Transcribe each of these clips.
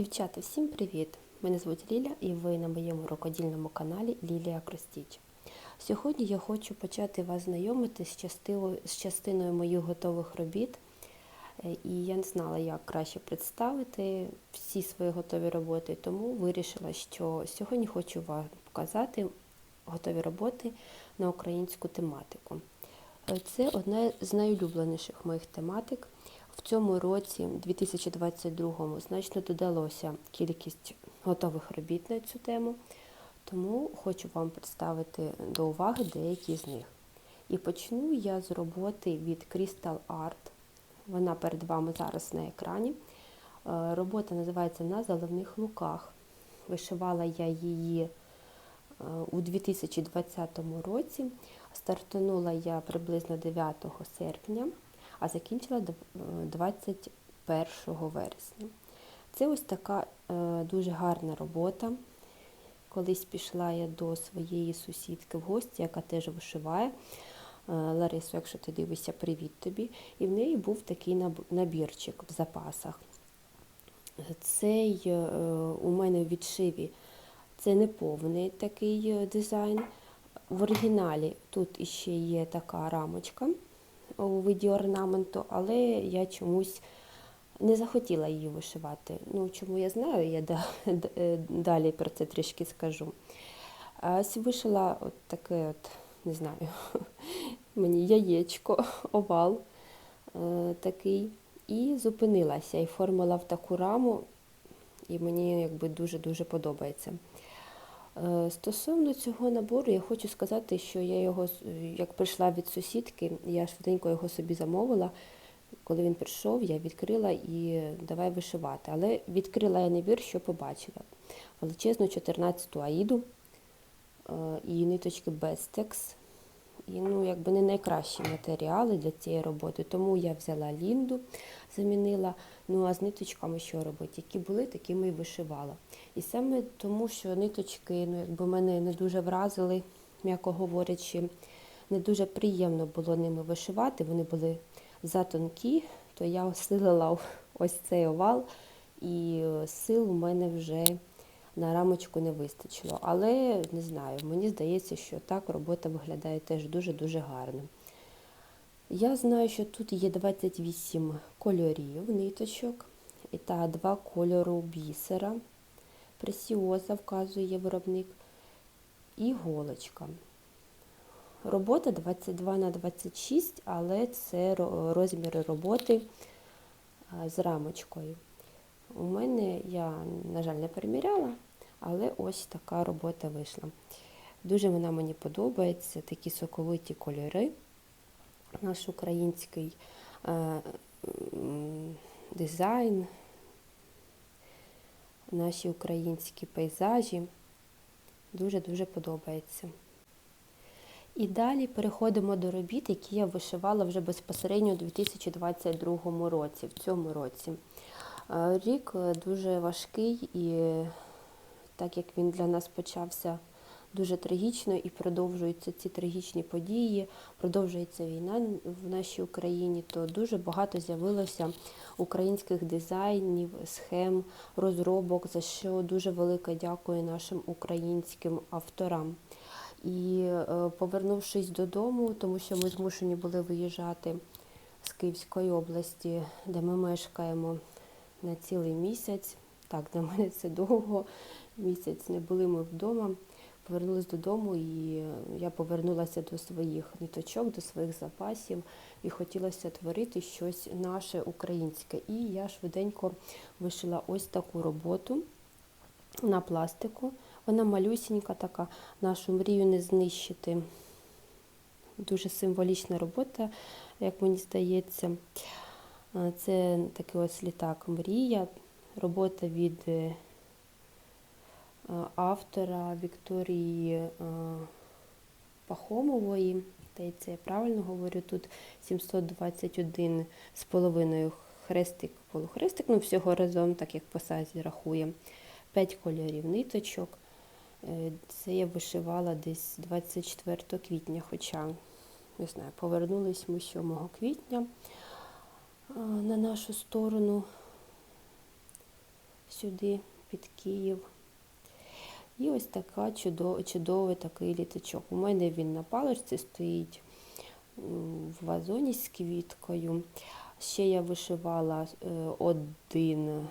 Дівчата, всім привіт! Мене звуть Ліля і ви на моєму рукодільному каналі Лілія Кростіч. Сьогодні я хочу почати вас знайомити з частиною, з частиною моїх готових робіт. Е, І я не знала, як краще представити всі свої готові роботи, тому вирішила, що сьогодні хочу вам показати готові роботи на українську тематику. Е, Це одна з найулюбленіших моїх тематик. В цьому році, 2022, значно додалося кількість готових робіт на цю тему, тому хочу вам представити до уваги деякі з них. І почну я з роботи від Crystal Art. Вона перед вами зараз на екрані. Е, Робота називається На заливних луках. Вишивала я її е, у 2020 році. Стартанула я приблизно 9 серпня, а закінчила е, 21 вересня. Це ось така е, дуже гарна робота. Колись пішла я до своєї сусідки в гості, яка теж вишиває. Е, Ларисо, якщо ти дивишся, привіт тобі. І в неї був такий набірчик в запасах. Цей е, у мене в відшиві це не повний такий е, дизайн. В оригіналі тут іще є така рамочка у виді орнаменту, але я чомусь не захотіла її вишивати. Ну, чому я знаю, я е, далі про це трішки скажу. Вишила от таке от, не знаю, мені яєчко, овал е, такий. І зупинилася і формила в таку раму, і мені якби дуже-дуже подобається. Е, Стосовно цього набору, я хочу сказати, що я його, як прийшла від сусідки, я швиденько його собі замовила. Коли він прийшов, я відкрила і давай вишивати. Але відкрила я набір, що побачила. Величезну 14-ту аїду е, і ниточки Bestex. І ну, якби не найкращі матеріали для цієї роботи. Тому я взяла лінду, замінила. Ну а з ниточками що робити? Які були, такими і вишивала. І саме тому, що ниточки ну, якби мене не дуже вразили, м'яко говорячи, не дуже приємно було ними вишивати. Вони були затонкі, то я осилила ось цей овал, і сил у мене вже на рамочку не вистачило. Але не знаю, мені здається, що так робота виглядає теж дуже-дуже гарно. Я знаю, що тут є 28 кольорів ниточок та два кольору бісера. Пресіоза вказує виробник і голочка. Робота 22 на 26, але це розміри роботи з рамочкою. У мене я, на жаль, не переміряла, але ось така робота вийшла. Дуже вона мені подобається, такі соковиті кольори. Наш український е, дизайн, наші українські пейзажі. Дуже-дуже подобається. І далі переходимо до робіт, які я вишивала вже безпосередньо у 2022 році, в цьому році. Е, Рік е, дуже важкий, і так як він для нас почався дуже трагічно і продовжуються ці трагічні події, продовжується війна в нашій Україні, то дуже багато з'явилося українських дизайнів, схем, розробок, за що дуже велике дякую нашим українським авторам. І е, повернувшись додому, тому що ми змушені були виїжджати з Київської області, де ми мешкаємо на цілий місяць. Так, для мене це довго. Місяць не були ми вдома. Повернулись додому, і е, я повернулася до своїх ниточок, до своїх запасів, і хотілося творити щось наше українське. І я швиденько вишила ось таку роботу на пластику. Вона малюсінька така, нашу мрію не знищити. Дуже символічна робота, як мені здається. Е, Це такий ось літак Мрія. Робота від е, автора Вікторії е, Пахомової. Здається, я правильно говорю, тут 721 з половиною хрестик, полухрестик, ну всього разом, так як по сазі рахує. 5 кольорів ниточок. Е, Це я вишивала десь 24 квітня, хоча, не знаю, повернулись ми 7 квітня е, на нашу сторону. сюди під Київ. І ось така чудо, чудовий такий літачок. У мене він на паличці стоїть в вазоні з квіткою. Ще я вишивала е, один,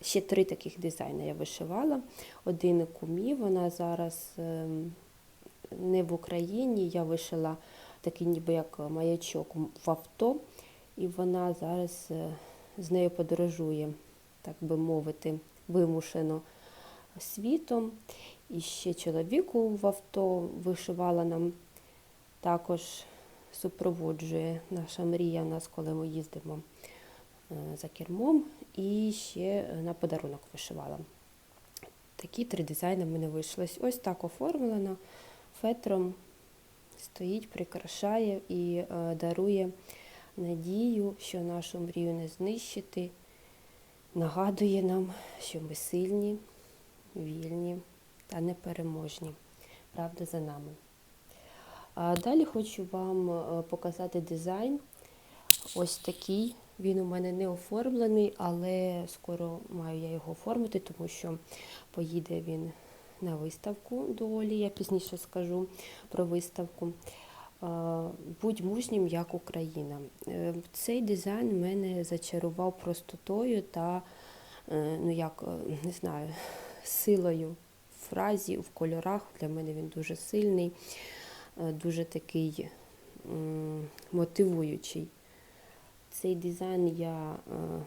ще три таких дизайни я вишивала. Один кумі, вона зараз ем, не в Україні. Я вишила такий ніби як маячок в авто, і вона зараз е, з нею подорожує, так би мовити, вимушено світом. І ще чоловіку в авто вишивала нам також супроводжує наша мрія нас, коли ми їздимо е, за кермом. І ще на подарунок вишивала. Такі три дизайни в мене вийшли. Ось так оформлено фетром. Стоїть, прикрашає і е, дарує надію, що нашу мрію не знищити. Нагадує нам, що ми сильні, вільні та непереможні. Правда за нами. Далі хочу вам е, показати дизайн. Ось такий. Він у мене не оформлений, але скоро маю я його оформити, тому що поїде він на виставку до Олі. Я пізніше скажу про виставку. Будь мужнім, як Україна. Е, Цей дизайн мене зачарував простотою та, е, ну як, не знаю, силою в фразі, в кольорах. Для мене він дуже сильний, е, дуже такий мотивуючий. Цей дизайн я е,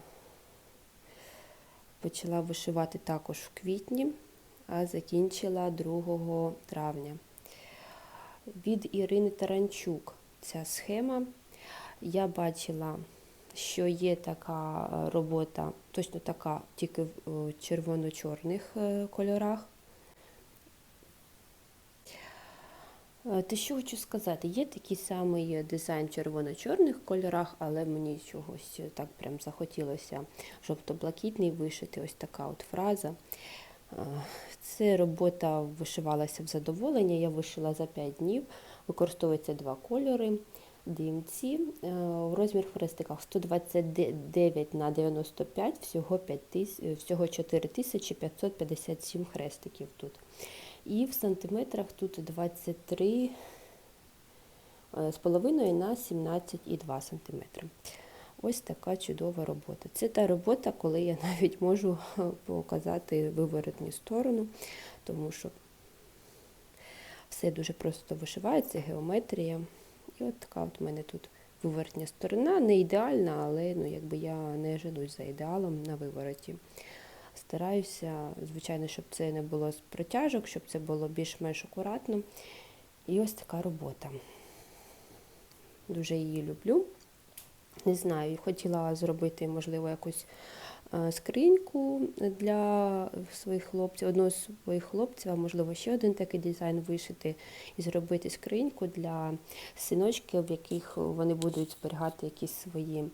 почала вишивати також в квітні, а закінчила 2 травня. Від Ірини Таранчук ця схема. Я бачила, що є така е, робота, точно така, тільки в е, червоно-чорних е, кольорах. Те, що хочу сказати, є такий самий дизайн в червоно-чорних кольорах, але мені чогось так прям захотілося жовто-блакитний вишити. Ось така от фраза. Це робота вишивалася в задоволення. Я вишила за 5 днів. Використовується два кольори. Димці Е, розмір хрестиках 129 на 95, всього 5 всього 4557 хрестиків тут. І в сантиметрах тут 23 е, на 17,2 сантиметри. Ось така чудова робота. Це та робота, коли я навіть можу показати виворотню сторону, тому що все дуже просто вишивається, геометрія. І от така от у мене тут виворотня сторона, не ідеальна, але ну, якби я не женусь за ідеалом на вивороті. Стараюся, звичайно, щоб це не було з протяжок, щоб це було більш-менш акуратно. І ось така робота. Дуже її люблю. Не знаю, хотіла зробити, можливо, якусь скриньку для своїх хлопців, одного з своїх хлопців, а можливо, ще один такий дизайн вишити і зробити скриньку для синочків, в яких вони будуть зберігати якісь свої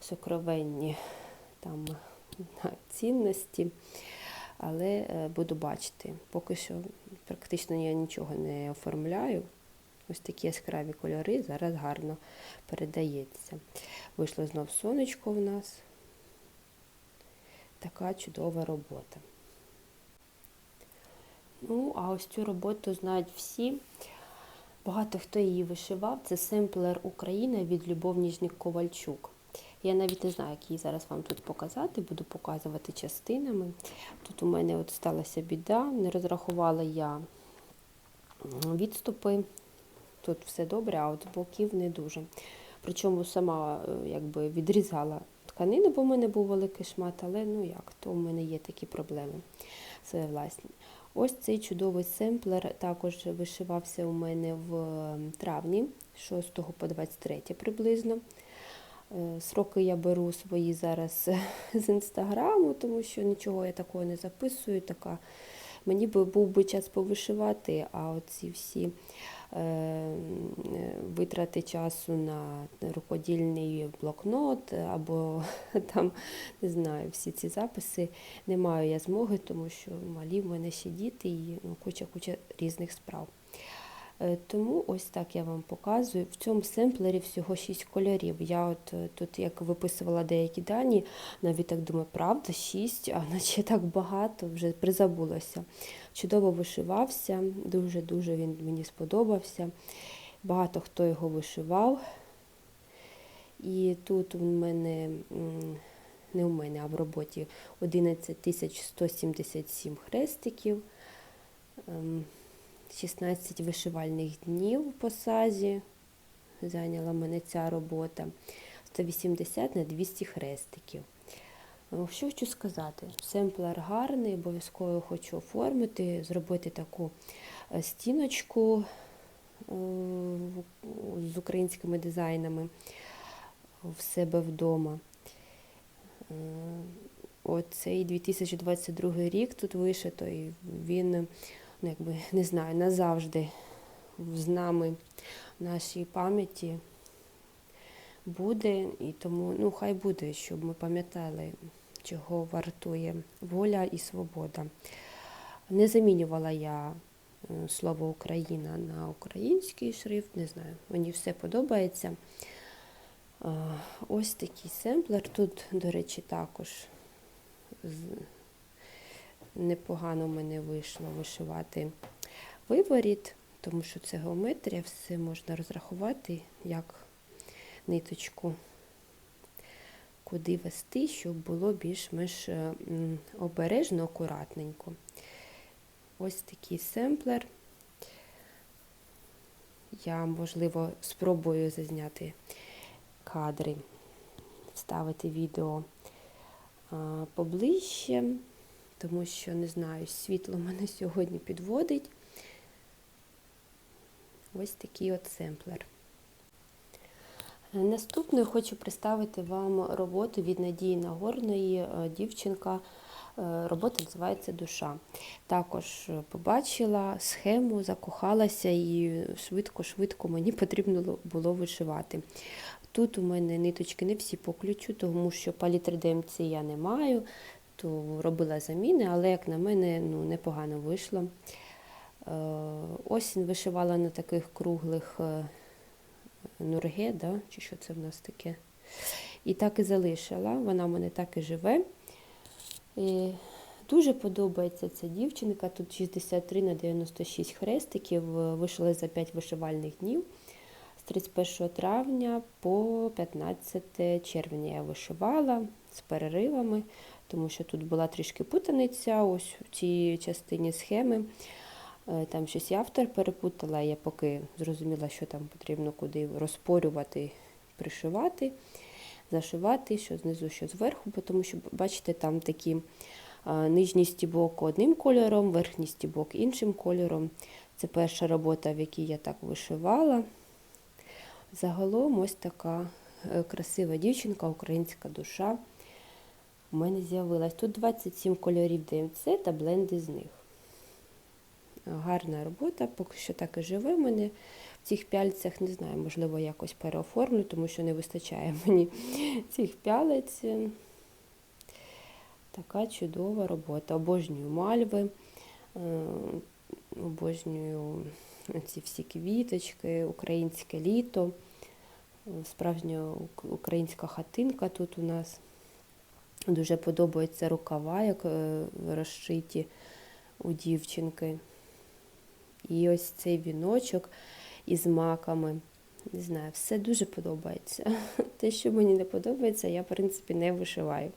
сокровенні там цінності. Але е, буду бачити. Поки що практично я нічого не оформляю. Ось такі яскраві кольори зараз гарно передається. Вийшло знов сонечко в нас. Така чудова робота. Ну, а ось цю роботу знають всі. Багато хто її вишивав. Це семплер Україна від Любов Ніжник Ковальчук. Я навіть не знаю, як її зараз вам тут показати, буду показувати частинами. Тут у мене от сталася біда, не розрахувала я відступи. Тут все добре, а от боків не дуже. Причому сама е, якби відрізала тканину, бо в мене був великий шмат, але ну як, то в мене є такі проблеми своє власні. Ось цей чудовий семплер також вишивався у мене в ем, травні, 6 по 23 приблизно. Е, Сроки я беру свої зараз з інстаграму, тому що нічого я такого не записую. Така. Мені би був би час повишивати, а оці всі е, витрати часу на рукодільний блокнот або там, не знаю, всі ці записи не маю я змоги, тому що малі в мене ще діти і ну, куча-куча різних справ. Е, Тому ось так я вам показую. В цьому семплері всього 6 кольорів. Я от е, тут як виписувала деякі дані, навіть так думаю, правда, 6, а наче так багато, вже призабулося. Чудово вишивався, дуже-дуже він мені сподобався. Багато хто його вишивав. І тут у мене, не у мене, а в роботі 11 177 хрестиків. Ем, 16 вишивальних днів по сазі. Зайняла мене ця робота. 180 на 200 хрестиків. Е, Що хочу сказати? Семплер гарний, обов'язково хочу оформити, зробити таку е, стіночку е, з українськими дизайнами в себе вдома. Е, Оцей 2022 рік тут вишито, він ну, якби, не знаю, назавжди з нами в нашій пам'яті буде, і тому ну, хай буде, щоб ми пам'ятали, чого вартує воля і свобода. Не замінювала я е, слово Україна на український шрифт, не знаю, мені все подобається. Е, Ось такий семплер. Тут, до речі, також непогано в мене вийшло вишивати виворіт, тому що це геометрія, все можна розрахувати, як ниточку куди вести, щоб було більш-менш е, обережно, акуратненько. Ось такий семплер. Я, можливо, спробую зазняти кадри, вставити відео поближче, тому що не знаю, світло мене сьогодні підводить. Ось такий от семплер. Наступною хочу представити вам роботу від Надії Нагорної е, дівчинка. Е, Робота називається Душа. Також побачила схему, закохалася і швидко-швидко мені потрібно було вишивати. Тут у мене ниточки не всі по ключу, тому що палітри ДМЦ я не маю, то робила заміни, але, як на мене, ну, непогано вийшло. Е, Осінь вишивала на таких круглих е, нурге, да? чи що це в нас таке. І так і залишила, вона в мене так і живе. І дуже подобається ця дівчинка. Тут 63 на 96 хрестиків, е, вийшли за 5 вишивальних днів. З 31 травня по 15 червня я вишивала з переривами, тому що тут була трішки путаниця ось в цій частині схеми. Е, Там щось я автор перепутала, я поки зрозуміла, що там потрібно куди розпорювати, пришивати, зашивати, що знизу, що зверху, тому що, бачите, там такі а, нижній стібок одним кольором, верхній стібок іншим кольором. Це перша робота, в якій я так вишивала. Загалом ось така е, красива дівчинка, українська душа у мене з'явилась. Тут 27 кольорів ДМЦ та бленди з них. Гарна робота, поки що так і живе в мене в цих пяльцях. Не знаю, можливо, якось переоформлю, тому що не вистачає мені цих пялець. Така чудова робота. Обожнюю мальви, е, обожнюю ці всі квіточки, українське літо, справжня українська хатинка тут у нас. Дуже подобаються рукава, як е, розшиті у дівчинки. І ось цей віночок із маками. Не знаю, все дуже подобається. Те, що мені не подобається, я, в принципі, не вишиваю.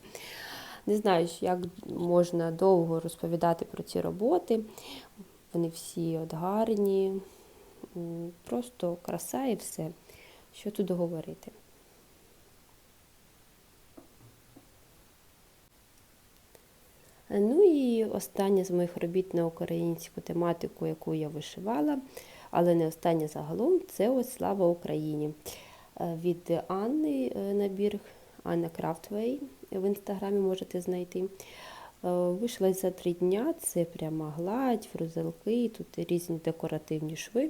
Не знаю, як можна довго розповідати про ці роботи. Вони всі от гарні, просто краса і все. Що тут говорити? Ну і остання з моїх робіт на українську тематику, яку я вишивала, але не остання загалом, це ось Слава Україні. Е, Від Анни е, набір Анна Крафтвей в інстаграмі можете знайти. Е, Вийшла за три дня, це пряма гладь, фрузелки, тут різні декоративні шви.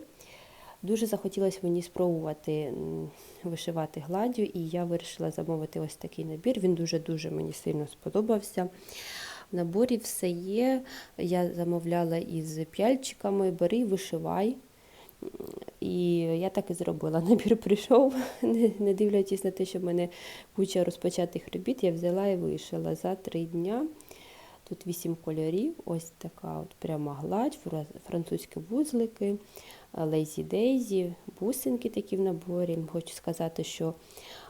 Дуже захотілося мені спробувати вишивати гладдю, і я вирішила замовити ось такий набір. Він дуже-дуже мені сильно сподобався. Наборі все є. Я замовляла із п'яльчиками, бери, вишивай. І я так і зробила. Набір прийшов, не дивлячись на те, що в мене куча розпочатих робіт, я взяла і вишила за три дня. Тут вісім кольорів, ось така от пряма гладь, французькі вузлики, лейзі дейзі, бусинки такі в наборі. Хочу сказати, що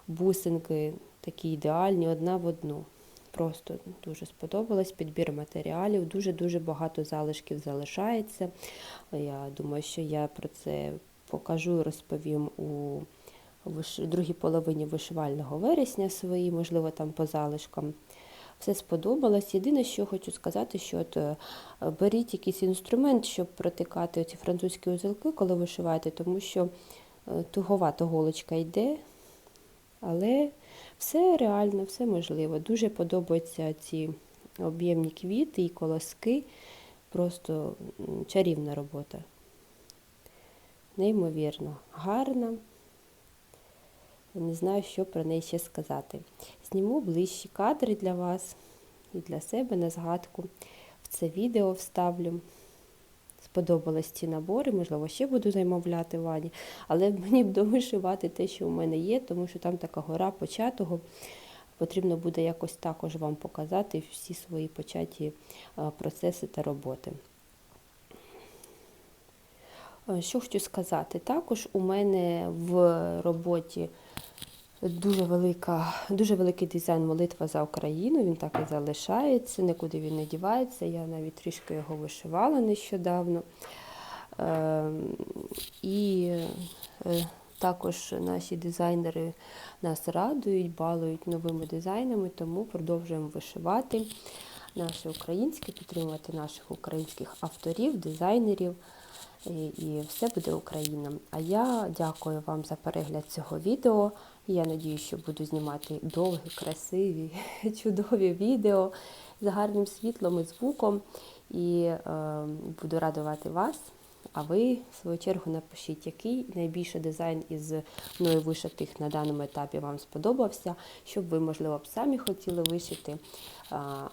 бусинки такі ідеальні, одна в одну. Просто дуже сподобалось підбір матеріалів, дуже-дуже багато залишків залишається. Я думаю, що я про це покажу і розповім у другій половині вишивального вересня свої, можливо, там по залишкам. Все сподобалось. Єдине, що хочу сказати, що от, е, беріть якийсь інструмент, щоб протикати ці французькі узелки, коли вишиваєте, тому що е, туговато голочка йде, але все реально, все можливо. Дуже подобаються ці об'ємні квіти і колоски. Просто чарівна робота. Неймовірно, гарна. Не знаю, що про неї ще сказати. Зніму ближчі кадри для вас і для себе на згадку. В це відео вставлю. Сподобались ці набори, можливо, ще буду замовляти Вані, але мені б довишивати те, що у мене є, тому що там така гора початого. Потрібно буде якось також вам показати всі свої початі процеси та роботи. Е, Що хочу сказати, також у мене в роботі дуже велика, дуже великий дизайн молитва за Україну. Він так і залишається, нікуди він не дівається. Я навіть трішки його вишивала нещодавно. Е, І е, також наші дизайнери нас радують, балують новими дизайнами, тому продовжуємо вишивати наше українське, підтримувати наших українських авторів, дизайнерів. І все буде Україна. А я дякую вам за перегляд цього відео. Я надію, що буду знімати довгі, красиві, чудові відео з гарним світлом і звуком. І е, буду радувати вас. А ви, в свою чергу, напишіть, який найбільший дизайн із мною вишитих на даному етапі вам сподобався, щоб ви, можливо, б самі хотіли вишити,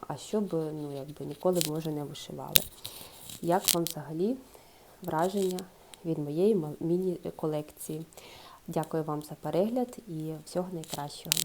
а щоб ну, якби ніколи може не вишивали. Як вам взагалі враження від моєї міні-колекції? Дякую вам за перегляд і всього найкращого.